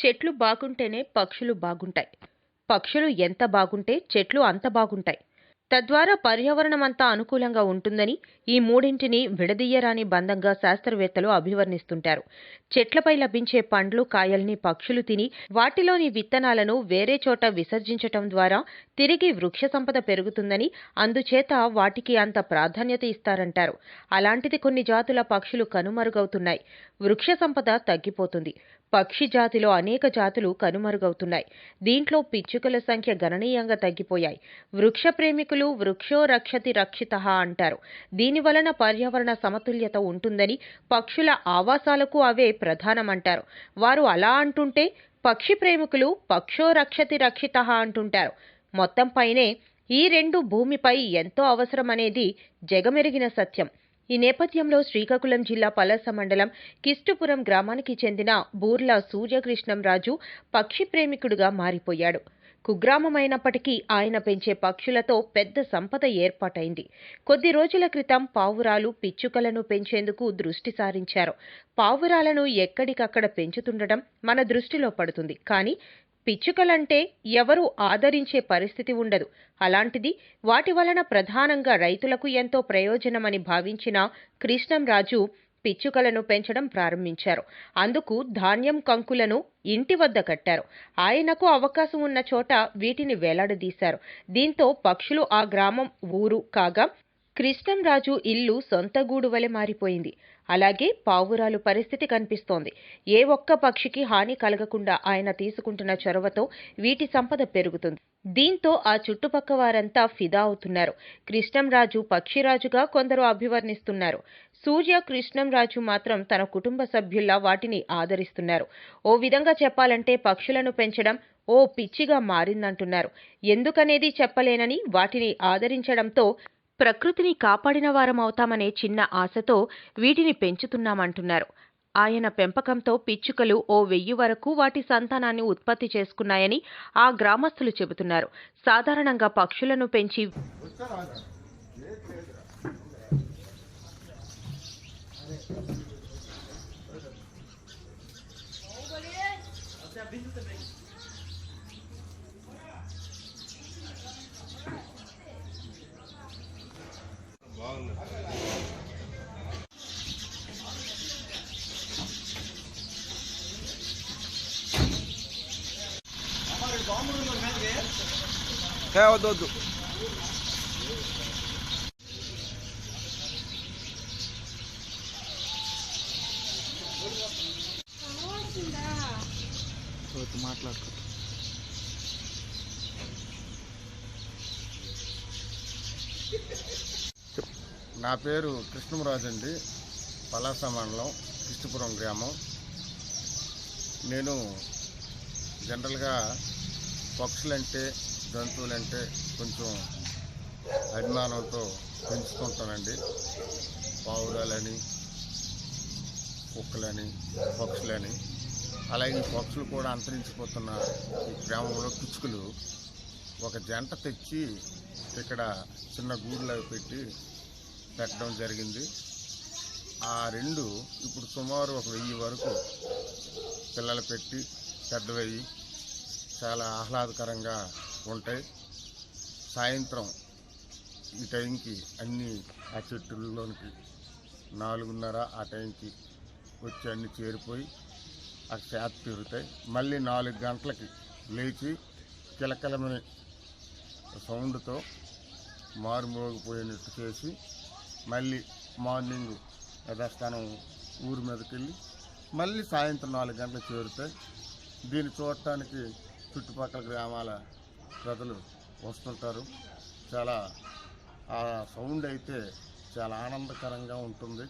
చెట్లు బాగుంటేనే పక్షులు బాగుంటాయి. పక్షులు ఎంత బాగుంటే చెట్లు అంత బాగుంటాయి. తద్వారా పర్యావరణం అంతా అనుకూలంగా ఉంటుందని ఈ మూడింటిని విడదీయరాని బంధంగా శాస్త్రవేత్తలు అభివర్ణిస్తుంటారు. చెట్లపై లభించే పండ్లు కాయల్ని పక్షులు తిని వాటిలోని విత్తనాలను వేరే చోట విసర్జించటం ద్వారా తిరిగి వృక్ష సంపద పెరుగుతుందని అందుచేత వాటికి అంత ప్రాధాన్యత ఇస్తారంటారు. అలాంటిది కొన్ని జాతుల పక్షులు కనుమరుగవుతున్నాయి. వృక్ష సంపద తగ్గిపోతుంది. పక్షి జాతిలో అనేక జాతులు కనుమరుగవుతున్నాయి. దీంట్లో పిచ్చుకల సంఖ్య గణనీయంగా తగ్గిపోయాయి. వృక్ష ప్రేమికులు వృక్షో రక్షతి రక్షిత అంటారు. దీని వలన పర్యావరణ సమతుల్యత ఉంటుందని పక్షుల ఆవాసాలకు అవే ప్రధానమంటారు. వారు అలా అంటుంటే పక్షి ప్రేమికులు పక్షో రక్షతి రక్షిత అంటుంటారు. మొత్తం పైనే ఈ రెండు భూమిపై ఎంతో అవసరమనేది జగమెరిగిన సత్యం. ఈ నేపథ్యంలో శ్రీకాకుళం జిల్లా పలస మండలం కిష్టుపురం గ్రామానికి చెందిన బూర్లా సూర్యకృష్ణం రాజు పక్షి ప్రేమికుడుగా మారిపోయాడు. కుగ్రామమైనప్పటికీ ఆయన పెంచే పక్షులతో పెద్ద సంపద ఏర్పాటైంది. కొద్ది రోజుల క్రితం పావురాలు పిచ్చుకలను పెంచేందుకు దృష్టి సారించారు. పావురాలను ఎక్కడికక్కడ పెంచుతుండటం మన దృష్టిలో పడుతుంది. కానీ పిచ్చుకలంటే ఎవరూ ఆదరించే పరిస్థితి ఉండదు. అలాంటిది వాటి వలన ప్రధానంగా రైతులకు ఎంతో ప్రయోజనమని భావించిన కృష్ణంరాజు పిచ్చుకలను పెంచడం ప్రారంభించారు. అందుకు ధాన్యం కంకులను ఇంటి వద్ద కట్టారు. ఆయనకు అవకాశం ఉన్న చోట వీటిని వేలాడదీశారు. దీంతో పక్షులు ఆ గ్రామం ఊరు కాగా కృష్ణంరాజు ఇల్లు సొంత గూడు వలె మారిపోయింది. అలాగే పావురాలు పరిస్థితి కనిపిస్తోంది. ఏ ఒక్క పక్షికి హాని కలగకుండా ఆయన తీసుకుంటున్న చొరవతో వీటి సంపద పెరుగుతుంది. దీంతో ఆ చుట్టుపక్క వారంతా ఫిదా అవుతున్నారు. కృష్ణంరాజు పక్షిరాజుగా కొందరు అభివర్ణిస్తున్నారు. సూర్య కృష్ణంరాజు మాత్రం తన కుటుంబ సభ్యుల్లా వాటిని ఆదరిస్తున్నారు. ఓ విధంగా చెప్పాలంటే పక్షులను పెంచడం ఓ పిచ్చిగా మారిందంటున్నారు. ఎందుకనేది చెప్పలేనని వాటిని ఆదరించడంతో ప్రకృతిని కాపాడిన వారం అవుతామనే చిన్న ఆశతో వీటిని పెంచుతున్నామంటున్నారు ఆయన పెంపకంతో పిచ్చుకలు ఓ వెయ్యి వరకు వాటి సంతానాన్ని ఉత్పత్తి చేసుకున్నాయని ఆ గ్రామస్తులు చెబుతున్నారు సాధారణంగా పక్షులను పెంచి ఏ వద్దు వద్దు వద్దు మాట్లాడుకో. నా పేరు కృష్ణరాజు అండి. పలాస మండలం కృష్ణపురం గ్రామం. నేను జనరల్గా పక్షులంటే జంతువులంటే కొంచెం అభిమానంతో పెంచుతుంటానండి. పావురాలని కుక్కలని పక్షులని. అలాగే ఈ పక్షులు కూడా అంతరించిపోతున్న ఈ గ్రామంలో పిచ్చుకలు ఒక జంట తెచ్చి ఇక్కడ చిన్న గూడులో పెట్టి పెట్టడం జరిగింది. ఆ రెండు ఇప్పుడు సుమారు ఒక వెయ్యి వరకు పిల్లలు పెట్టి పెద్దవయ్యి చాలా ఆహ్లాదకరంగా ఉంటాయి. సాయంత్రం ఈ టైంకి అన్నీ ఆ చెట్టుల్లోనికి నాలుగున్నర ఆ టైంకి వచ్చి అన్నీ చేరిపోయి ఆ చేత తిరుగుతాయి మళ్ళీ నాలుగు గంటలకి లేచి కిలకిలమని సౌండ్తో మారుమోగిపోయినట్టు చేసి మళ్ళీ మార్నింగ్ యథాస్థానం ఊరి మీదకి వెళ్ళి మళ్ళీ సాయంత్రం నాలుగు గంటలకు చేరుతాయి. దీన్ని చూడటానికి చుట్టుపక్కల గ్రామాల ప్రజలు వస్తుంటారు. చాలా ఆ సౌండ్ అయితే చాలా ఆనందకరంగా ఉంటుంది.